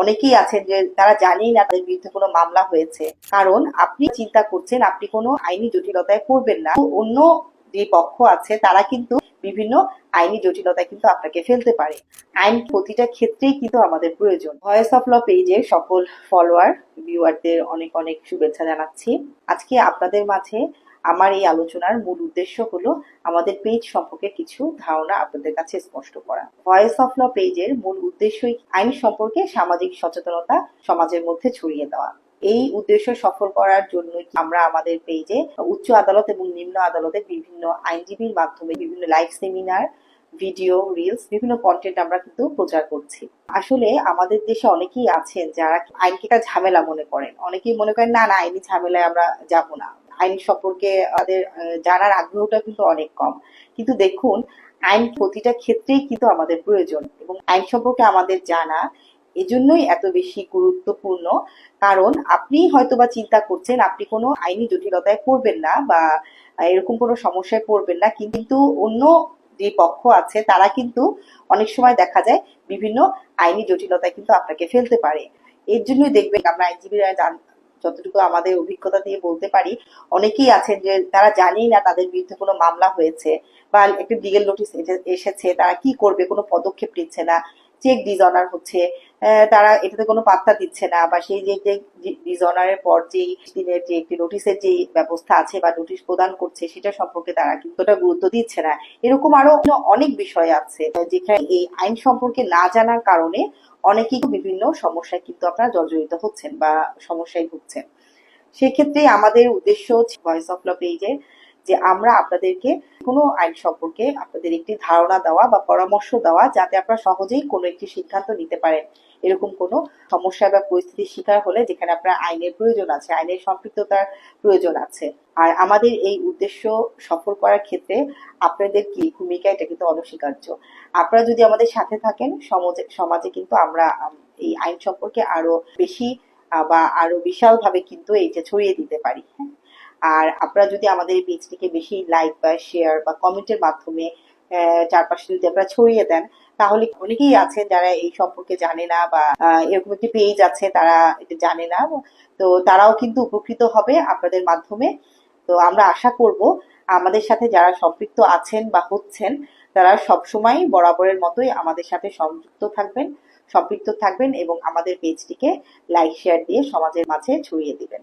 অনেকেই আছেন যে তারা জানেই না তাদের বিরুদ্ধে কোনো মামলা হয়েছে। কারণ আপনি চিন্তা করছেন, আপনি কোনো আইনি জটিলতায় পড়বেন না। অন্য যে পক্ষ আছে, তারা কিন্তু বিভিন্ন আইনি জটিলতায় কিন্তু আপনাকে ফেলতে পারে। আইন প্রতিটা ক্ষেত্রেই কিন্তু আমাদের প্রয়োজন। ভয়েস অফ ল পেজের সকল ফলোয়ার, ভিউয়ারদের অনেক অনেক শুভেচ্ছা জানাচ্ছি। আজকে আপনাদের মাঝে আমার এই আলোচনার মূল উদ্দেশ্য হলো আমাদের পেজ সম্পর্কে কিছু ধারণা আপনাদের কাছে স্পষ্ট করা। ভয়েস অফ ল পেজের মূল উদ্দেশ্যই আইন সম্পর্কে সামাজিক সচেতনতা সমাজের মধ্যে ছড়িয়ে দেওয়া। এই উদ্দেশ্য সফল করার জন্য আমরা আমাদের পেজে উচ্চ আদালত এবং নিম্ন আদালতের বিভিন্ন আইনজীবীর মাধ্যমে বিভিন্ন লাইভ সেমিনার ভিডিও রিলস বিভিন্ন কন্টেন্ট আমরা কিন্তু প্রচার করছি। আসলে আমাদের দেশে অনেকেই আছেন যারা আইনকে একটা ঝামেলা মনে করেন। অনেকেই মনে করেন, না না, আইনি ঝামেলায় আমরা যাব না। আইন সম্পর্কে আমাদের জানার আগ্রহটা কিন্তু অনেক কম। কিন্তু দেখুন, আইন প্রতিটা ক্ষেত্রেই কিন্তু আমাদের প্রয়োজন এবং আইন সম্পর্কে আমাদের জানা এজন্যই এত বেশি গুরুত্বপূর্ণ। কারণ আপনি হয়তোবা চিন্তা করছেন, আপনি কোনো আইনি জটিলতায় পড়বেন না বা এরকম কোনো সমস্যায় পড়বেন না। কিন্তু অন্য যে পক্ষ আছে, তারা কিন্তু অনেক সময় দেখা যায় বিভিন্ন আইনি জটিলতায় কিন্তু আপনাকে ফেলতে পারে। এর জন্যই দেখবেন, আমরা আইনজীবীরা যতটুকু আমাদের অভিজ্ঞতা দিয়ে বলতে পারি, অনেকেই আছেন যে তারা জানেই না তাদের বিরুদ্ধে কোনো মামলা হয়েছে বা একটু লিগেল নোটিশ এসেছে, তারা কি করবে, কোনো পদক্ষেপ নিচ্ছে না। চেক ডিজঅনার হচ্ছে তারা এটাতে কোনো পাত্তা দিচ্ছে না, বা সেই যে ডিজঅনারের পর যেই দিনের যে একটি নোটিশের যে ব্যবস্থা আছে বা নোটিশ প্রদান করছে, সেটা সম্পর্কে তারা কিন্তু গুরুত্ব দিচ্ছে না। এরকম আরও অনেক বিষয় আছে, যেখানে এই আইন সম্পর্কে না জানার কারণে অনেকেই বিভিন্ন সমস্যায় কিন্তু আপনারা জর্জরিত হচ্ছেন বা সমস্যায় ভুগছেন। সেক্ষেত্রে আমাদের উদ্দেশ্য ভয়েস অফ ল পেজের যে আমরা আপনাদেরকে কোনো আইন সম্পর্কে আপনাদের একটি ধারণা দেওয়া বা পরামর্শ দেওয়া যাতে আপনারা সহজেই কোনো একটি সিদ্ধান্ত নিতে পারেন। এরকম কোনো সমস্যা বা পরিস্থিতির শিকার হলে যেখানে আপনার আইনের প্রয়োজন আছে, আইনের সম্পৃক্ততার প্রয়োজন আছে। আর আমাদের এই উদ্দেশ্য সফল করার ক্ষেত্রে আপনাদের কি ভূমিকা, এটা কিন্তু অনস্বীকার্য। আপনারা যদি আমাদের সাথে থাকেন, সমাজে সমাজে কিন্তু আমরা এই আইন সম্পর্কে আরও বেশি বা আরও বিশাল ভাবে কিন্তু এই যে ছড়িয়ে দিতে পারি হ্যাঁ? আর আপনারা যদি আমাদের এই পেজটিকে বেশি লাইক বা শেয়ার বা কমেন্টের মাধ্যমে চারপাশে যদি আপনারা ছড়িয়ে দেন, তাহলে অনেকেই আছে যারা এই সম্পর্কে জানে না বা এরকম একটি পেজ আছে, তারা এটা জানে না। তো তারাও কিন্তু উপকৃত হবে আপনাদের মাধ্যমে। তো আমরা আশা করব আমাদের সাথে যারা সম্পৃক্ত আছেন বা হচ্ছেন, তারা সবসময় বরাবরের মতোই আমাদের সাথে সংযুক্ত থাকবেন, সম্পৃক্ত থাকবেন এবং আমাদের পেজটিকে লাইক শেয়ার দিয়ে সমাজের মাঝে ছড়িয়ে দিবেন।